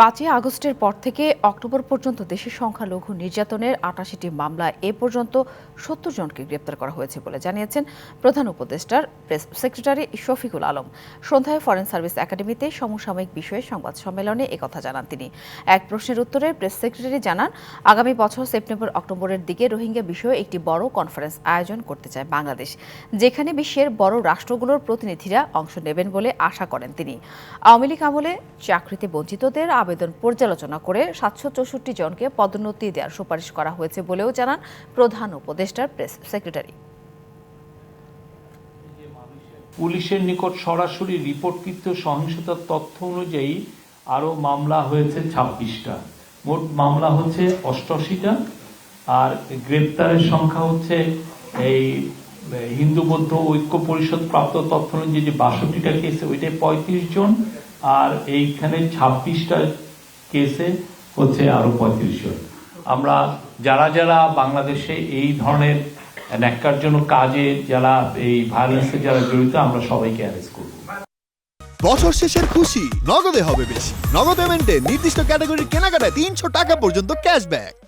পাঁচই আগস্টের পর থেকে অক্টোবর পর্যন্ত দেশের সংখ্যালঘু নির্যাতনের আটাশিটি মামলা এ পর্যন্ত সত্তর জনকে গ্রেপ্তার করা হয়েছে বলে জানিয়েছেন প্রধান উপদেষ্টার প্রেস সেক্রেটারি শফিকুল আলম। সন্ধ্যায় ফরেন সার্ভিস একাডেমিতে সমসাময়িক বিষয়ে সংবাদ সম্মেলনে একথা জানান তিনি। এক প্রশ্নের উত্তরে প্রেস সেক্রেটারি জানান, আগামী বছর সেপ্টেম্বর অক্টোবরের দিকে রোহিঙ্গা বিষয়ে একটি বড় কনফারেন্স আয়োজন করতে চায় বাংলাদেশ, যেখানে বিশ্বের বড় রাষ্ট্রগুলোর প্রতিনিধিরা অংশ নেবেন বলে আশা করেন তিনি। আওয়ামী লীগ আমলে চাকরিতে বঞ্চিতদের আবেদন পর্যালোচনা করে সাতশো চৌষট্টি জনকে পদোন্নতি দেওয়ার সুপারিশ করা হয়েছে বলেও জানান প্রধান উপদেষ্টার প্রেস সেক্রেটারি। পুলিশের নিকট সরাসরি রিপোর্টকৃত সহিংসতার তথ্য অনুযায়ী আরও মামলা হয়েছে ছাব্বিশটা। মোট মামলা হচ্ছে অষ্টআশিটা আর গ্রেপ্তারের সংখ্যা হচ্ছে এই হিন্দু বৌদ্ধ ঐক্য পরিষদ প্রাপ্ত তথ্য অনুযায়ী যে বাষট্টিটা কেসে ওইটাই পঁয়ত্রিশ জন আর এইখানে ছাব্বিশটা কেসে হচ্ছে আরও পঁয়ত্রিশ জন। আমরা যারা যারা বাংলাদেশে এই ধরনের ন্যাক্কারজনক কাজে, যারা এই ভায়োলেন্সে যারা জড়িত, আমরা সবাইকে অ্যারেস্ট করব। বছর শেষের খুশি, নগদে হবে বেশি। নগদ পেমেন্টে নির্দিষ্ট ক্যাটাগরির কেনাকাটায় তিনশো টাকা পর্যন্ত ক্যাশব্যাক